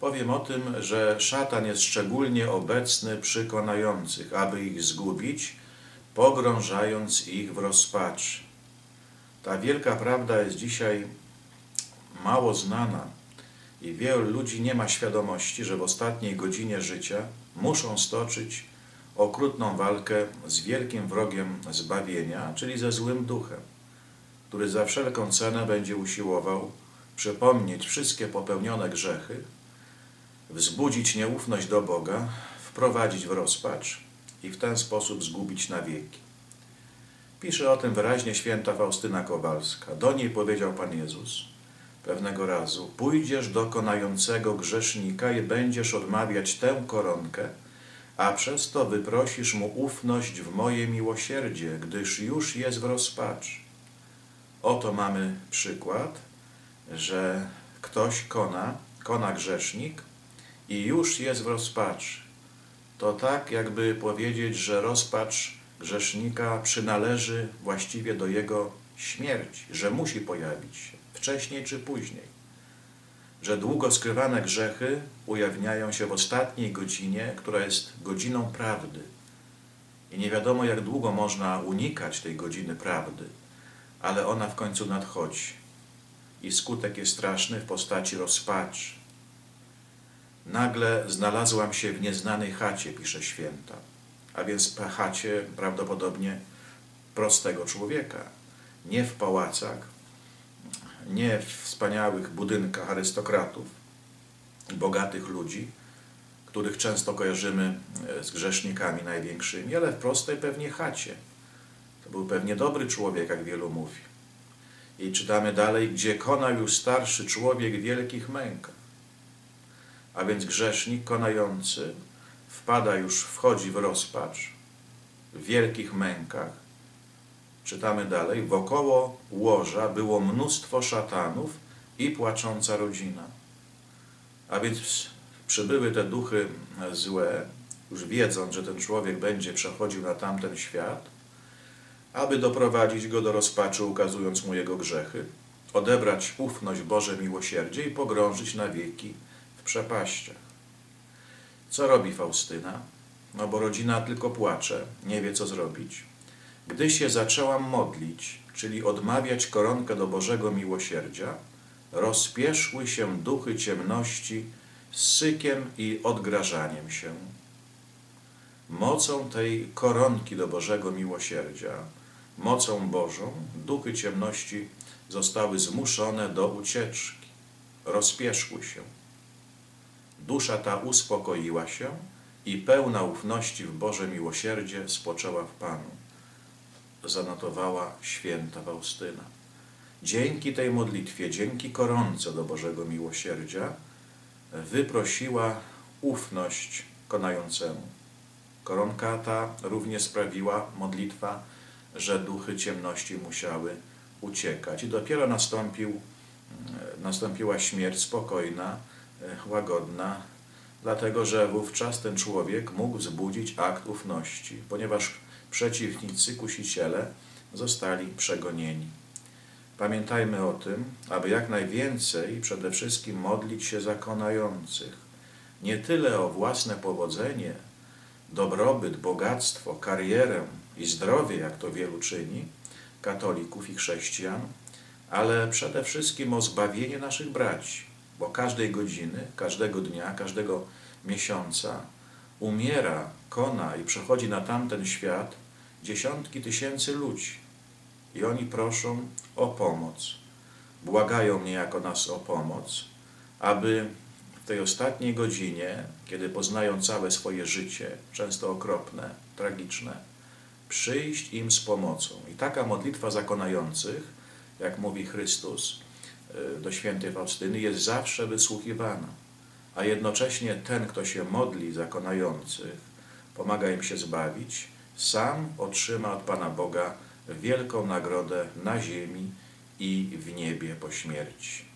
Powiem o tym, że szatan jest szczególnie obecny przy konających, aby ich zgubić, pogrążając ich w rozpaczy. Ta wielka prawda jest dzisiaj mało znana i wielu ludzi nie ma świadomości, że w ostatniej godzinie życia muszą stoczyć okrutną walkę z wielkim wrogiem zbawienia, czyli ze złym duchem, który za wszelką cenę będzie usiłował przypomnieć wszystkie popełnione grzechy, wzbudzić nieufność do Boga, wprowadzić w rozpacz i w ten sposób zgubić na wieki. Pisze o tym wyraźnie święta Faustyna Kowalska. Do niej powiedział Pan Jezus pewnego razu: Pójdziesz do konającego grzesznika i będziesz odmawiać tę koronkę, a przez to wyprosisz mu ufność w moje miłosierdzie, gdyż już jest w rozpaczy. Oto mamy przykład, że ktoś kona, kona grzesznik i już jest w rozpaczy. To tak, jakby powiedzieć, że rozpacz grzesznika przynależy właściwie do jego śmierci, że musi pojawić się wcześniej czy później. Że długo skrywane grzechy ujawniają się w ostatniej godzinie, która jest godziną prawdy. I nie wiadomo, jak długo można unikać tej godziny prawdy, ale ona w końcu nadchodzi. I skutek jest straszny w postaci rozpaczy. Nagle znalazłam się w nieznanej chacie, pisze święta, a więc chacie prawdopodobnie prostego człowieka, nie w pałacach, nie w wspaniałych budynkach arystokratów, bogatych ludzi, których często kojarzymy e, z grzesznikami największymi, ale w prostej pewnie chacie. To był pewnie dobry człowiek, jak wielu mówi. I czytamy dalej, gdzie konał już starszy człowiek wielkich mękach. A więc grzesznik konający wpada już, wchodzi w rozpacz, w wielkich mękach. Czytamy dalej, wokoło łoża było mnóstwo szatanów i płacząca rodzina. A więc przybyły te duchy złe, już wiedząc, że ten człowiek będzie przechodził na tamten świat, aby doprowadzić go do rozpaczy, ukazując mu jego grzechy, odebrać ufność Boże miłosierdzie i pogrążyć na wieki przepaściach. Co robi Faustyna? No bo rodzina tylko płacze, nie wie co zrobić. Gdy się zaczęłam modlić, czyli odmawiać koronkę do Bożego miłosierdzia, rozpieszły się duchy ciemności z sykiem i odgrażaniem się. Mocą tej koronki do Bożego miłosierdzia, mocą Bożą, duchy ciemności zostały zmuszone do ucieczki, rozpieszły się. Dusza ta uspokoiła się i pełna ufności w Boże miłosierdzie spoczęła w Panu. Zanotowała święta Faustyna. Dzięki tej modlitwie, dzięki koronce do Bożego miłosierdzia, wyprosiła ufność konającemu. Koronka ta również sprawiła modlitwa, że duchy ciemności musiały uciekać. I dopiero nastąpił, nastąpiła śmierć spokojna, łagodna, dlatego że wówczas ten człowiek mógł wzbudzić akt ufności, ponieważ przeciwnicy, kusiciele zostali przegonieni. Pamiętajmy o tym, aby jak najwięcej przede wszystkim modlić się za konających. Nie tyle o własne powodzenie, dobrobyt, bogactwo, karierę i zdrowie, jak to wielu czyni, katolików i chrześcijan, ale przede wszystkim o zbawienie naszych braci, bo każdej godziny, każdego dnia, każdego miesiąca umiera, kona i przechodzi na tamten świat dziesiątki tysięcy ludzi. I oni proszą o pomoc. Błagają niejako nas o pomoc, aby w tej ostatniej godzinie, kiedy poznają całe swoje życie, często okropne, tragiczne, przyjść im z pomocą. I taka modlitwa zakonających, jak mówi Chrystus do świętej Faustyny, jest zawsze wysłuchiwana. A jednocześnie ten, kto się modli zakonających, pomaga im się zbawić, sam otrzyma od Pana Boga wielką nagrodę na ziemi i w niebie po śmierci.